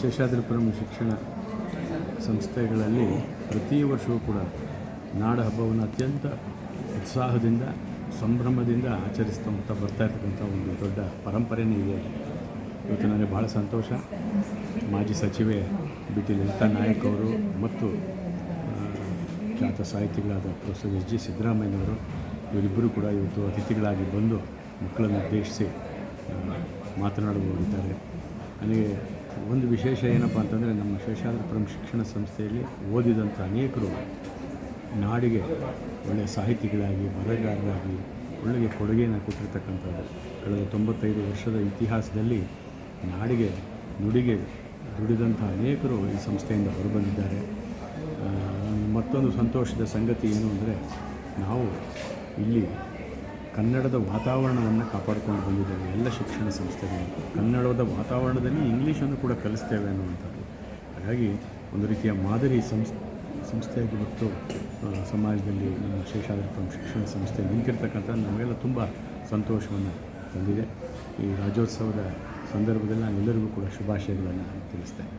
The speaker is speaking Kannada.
ಶೇಷಾದ್ರಿಪುರಂ ಶಿಕ್ಷಣ ಸಂಸ್ಥೆಗಳಲ್ಲಿ ಪ್ರತಿ ವರ್ಷವೂ ಕೂಡ ನಾಡ ಹಬ್ಬವನ್ನು ಅತ್ಯಂತ ಉತ್ಸಾಹದಿಂದ, ಸಂಭ್ರಮದಿಂದ ಆಚರಿಸ್ತಾ ಬರ್ತಾ ಇರ್ತಕ್ಕಂಥ ಒಂದು ದೊಡ್ಡ ಪರಂಪರೆನೇ ಇದೆ. ಇವತ್ತು ನನಗೆ ಭಾಳ ಸಂತೋಷ. ಮಾಜಿ ಸಚಿವೆ ಬಿ ಟಿ ಲಲಿತಾ ನಾಯಕ್ ಅವರು ಮತ್ತು ಖ್ಯಾತ ಸಾಹಿತಿಗಳಾದ ಪ್ರೊಫೆಸರ್ ಎಸ್ ಜಿ ಸಿದ್ದರಾಮಯ್ಯನವರು ಇವರಿಬ್ಬರು ಕೂಡ ಇವತ್ತು ಅತಿಥಿಗಳಾಗಿ ಬಂದು ಮಕ್ಕಳನ್ನು ಉದ್ದೇಶಿಸಿ ಮಾತನಾಡಬಹುದಿದ್ದಾರೆ ನನಗೆ ಒಂದು ವಿಶೇಷ ಏನಪ್ಪ ಅಂತಂದರೆ ನಮ್ಮ ಶೇಷಾದ್ರಿಪುರಂ ಶಿಕ್ಷಣ ಸಂಸ್ಥೆಯಲ್ಲಿ ಓದಿದಂಥ ಅನೇಕರು ನಾಡಿಗೆ ಒಳ್ಳೆಯ ಸಾಹಿತಿಗಳಾಗಿ ಬರಹಗಾರರಾಗಿ ಒಳ್ಳೆಯ ಕೊಡುಗೆಯನ್ನು ಕೊಟ್ಟಿರ್ತಕ್ಕಂಥದ್ದು. ಕಳೆದ ತೊಂಬತ್ತೈದು ವರ್ಷದ ಇತಿಹಾಸದಲ್ಲಿ ನಾಡಿಗೆ, ನುಡಿಗೆ ದುಡಿದಂಥ ಅನೇಕರು ಈ ಸಂಸ್ಥೆಯಿಂದ ಹೊರಬಂದಿದ್ದಾರೆ. ಮತ್ತೊಂದು ಸಂತೋಷದ ಸಂಗತಿ ಏನು ಅಂದರೆ ನಾವು ಇಲ್ಲಿ ಕನ್ನಡದ ವಾತಾವರಣವನ್ನು ಕಾಪಾಡಿಕೊಂಡು ಬಂದಿದ್ದೇವೆ. ಎಲ್ಲ ಶಿಕ್ಷಣ ಸಂಸ್ಥೆಗಳು. ಕನ್ನಡದ ವಾತಾವರಣದಲ್ಲಿ ಇಂಗ್ಲೀಷನ್ನು ಕೂಡ ಕಲಿಸ್ತೇವೆ ಅನ್ನುವಂಥದ್ದು. ಹಾಗಾಗಿ ಒಂದು ರೀತಿಯ ಮಾದರಿ ಸಂಸ್, ಸಂಸ್ಥೆಯಾಗಿ ಮತ್ತು ಸಮಾಜದಲ್ಲಿ ನಮ್ಮ ಶೇಷಾದ್ರಿಪುರಂ ಶಿಕ್ಷಣ ಸಂಸ್ಥೆ ನಿಂತಿರ್ತಕ್ಕಂಥ ನಮಗೆಲ್ಲ ತುಂಬ ಸಂತೋಷವನ್ನು ತಂದಿದೆ. ಈ ರಾಜ್ಯೋತ್ಸವದ ಸಂದರ್ಭದಲ್ಲಿ ನಾನು ಎಲ್ಲರಿಗೂ ಕೂಡ ಶುಭಾಶಯಗಳನ್ನು ತಿಳಿಸ್ತೇನೆ.